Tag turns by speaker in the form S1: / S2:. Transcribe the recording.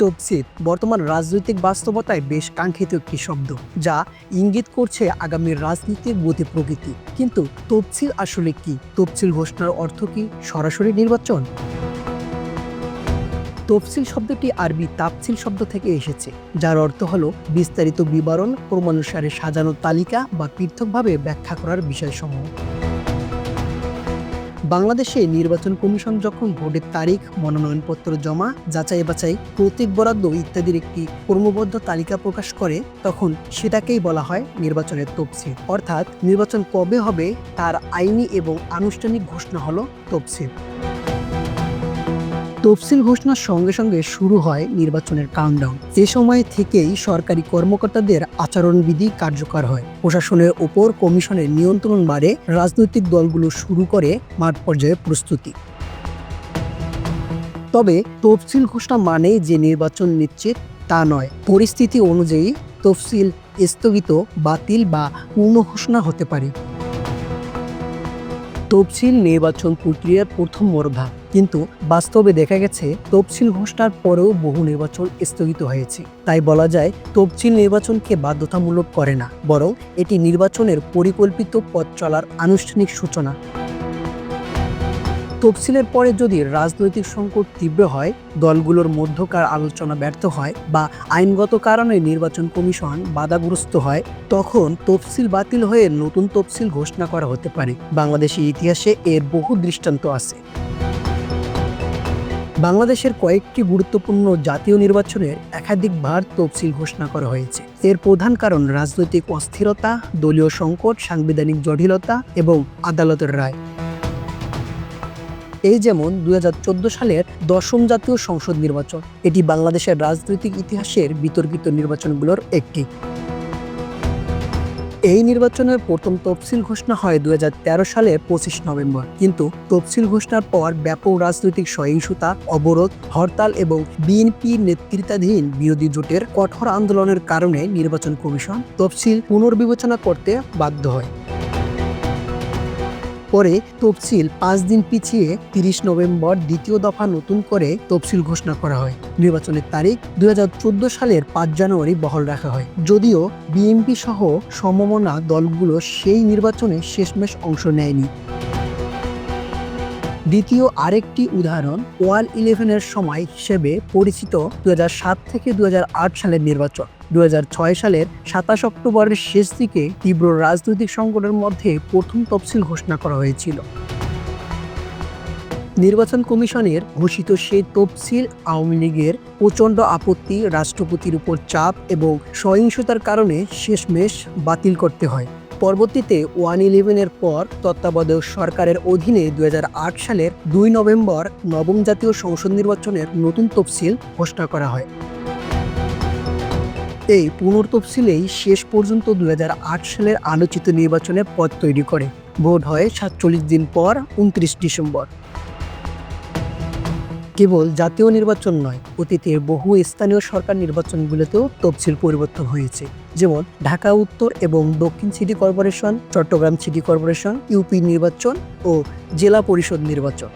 S1: তফসিল বর্তমান রাজনৈতিক বাস্তবতায় বেশ কাঙ্ক্ষিত একটি শব্দ, যা ইঙ্গিত করছে আগামী রাজনীতির গতি প্রকৃতি। কিন্তু তফসিল আসলে কি? তফসিল ঘোষণার অর্থ কি? সরাসরি নির্বাচন? তফসিল শব্দটি আরবি তাপসিল শব্দ থেকে এসেছে, যার অর্থ হল বিস্তারিত বিবরণ ক্রমানুসারে সাজানো তালিকা বা পৃথকভাবে ব্যাখ্যা করার বিষয়সমূহ। বাংলাদেশে নির্বাচন কমিশন যখন ভোটের তারিখ, মনোনয়নপত্র জমা, যাচাই বাছাই, প্রতীক বরাদ্দ ইত্যাদির একটি কর্মবদ্ধ তালিকা প্রকাশ করে, তখন সেটাকেই বলা হয় নির্বাচনের তফসিল। অর্থাৎ নির্বাচন কবে হবে, তার আইনি এবং আনুষ্ঠানিক ঘোষণা হলো তফসিল। তফসিল ঘোষণার সঙ্গে সঙ্গে শুরু হয় নির্বাচনের কাউন্টডাউন এ সময় থেকেই সরকারি কর্মকর্তাদের আচরণবিধি কার্যকর হয়। প্রশাসনের ওপর কমিশনের নিয়ন্ত্রণ বাড়ে, রাজনৈতিক দলগুলো শুরু করে মাঠ পর্যায়ে প্রস্তুতি। তবে তফসিল ঘোষণা মানে যে নির্বাচন নিশ্চিত, তা নয়। পরিস্থিতি অনুযায়ী তফসিল স্থগিত, বাতিল বা পূর্ণ ঘোষণা হতে পারে। তফসিল নির্বাচন প্রক্রিয়ার প্রথম ধাপ কিন্তু বাস্তবে দেখা গেছে, তফসিল ঘোষণার পরেও বহু নির্বাচন স্থগিত হয়েছে। তাই বলা যায়, তফসিল নির্বাচনকে বাধ্যতামূলক করে না, বরং এটি নির্বাচনের পরিকল্পিত পথ চলার আনুষ্ঠানিক সূচনা। তফসিলের পরে যদি রাজনৈতিক সংকট তীব্র হয়, দলগুলোর মধ্যকার আলোচনা ব্যর্থ হয় বা আইনগত কারণে নির্বাচন কমিশন বাধাগ্রস্ত হয়, তখন তফসিল বাতিল হয়ে নতুন তফসিল ঘোষণা করা হতে পারে। বাংলাদেশের ইতিহাসে এর বহু দৃষ্টান্ত আছে। বাংলাদেশের কয়েকটি গুরুত্বপূর্ণ জাতীয় নির্বাচনের একাধিকবার তফসিল ঘোষণা করা হয়েছে। এর প্রধান কারণ রাজনৈতিক অস্থিরতা, দলীয় সংকট, সাংবিধানিক জটিলতা এবং আদালতের রায়। এই যেমন দু হাজার চোদ্দ সালের দশম জাতীয় সংসদ নির্বাচন, এটি বাংলাদেশের রাজনৈতিক ইতিহাসের বিতর্কিত নির্বাচনগুলোর একটি। এই নির্বাচনের প্রথম তফসিল ঘোষণা হয় দু সালের পঁচিশ নভেম্বর, কিন্তু তফসিল ঘোষণার পর ব্যাপক রাজনৈতিক সহিংসতা, অবরোধ, হরতাল এবং বিএনপি নেতৃত্বাধীন বিরোধী জোটের কঠোর আন্দোলনের কারণে নির্বাচন কমিশন তফসিল পুনর্বিবেচনা করতে বাধ্য হয়। পরে তফসিল পাঁচ দিন পিছিয়ে তিরিশ নভেম্বর দ্বিতীয় দফা নতুন করে তফসিল ঘোষণা করা হয়। নির্বাচনের তারিখ দু হাজার চোদ্দ সালের পাঁচ জানুয়ারি বহাল রাখা হয়। যদিও বিএনপি সহ সমমনা দলগুলো সেই নির্বাচনে শেষমেশ অংশ নেয়নি। দ্বিতীয় আরেকটি উদাহরণ ওয়াল ইলেভেনের সময় হিসেবে পরিচিত দু হাজার সাত থেকে দু হাজার আট সালের নির্বাচন। দু হাজার ছয় সালের সাতাশ অক্টোবরের শেষ দিকে তীব্র রাজনৈতিক সংকটের মধ্যে প্রথম তফসিল ঘোষণা করা হয়েছিল। নির্বাচন কমিশনের ঘোষিত সেই তফসিল আওয়ামী লীগের প্রচণ্ড আপত্তি, রাষ্ট্রপতির উপর চাপ এবং সহিংসতার কারণে শেষমেশ বাতিল করতে হয়। পরবর্তীতে ওয়ান ইলেভেনের পর তত্ত্বাবধায়ক সরকারের অধীনে দু হাজার আট সালের দুই নভেম্বর নবম জাতীয় সংসদ নির্বাচনের নতুন তফসিল ঘোষণা করা হয়। এই পুনর্তফসিলেই শেষ পর্যন্ত দু হাজার আট সালের আলোচিত নির্বাচনের পথ তৈরি করে। ভোট হয় সাতচল্লিশ দিন পর, উনত্রিশ ডিসেম্বর। কেবল জাতীয় নির্বাচন নয় অতীতে বহু স্থানীয় সরকার নির্বাচনগুলোতেও তফসিল পরিবর্তন হয়েছে। যেমন ঢাকা উত্তর এবং দক্ষিণ city corporation, Chattogram city corporation, UP নির্বাচন ও জেলা পরিষদ নির্বাচন।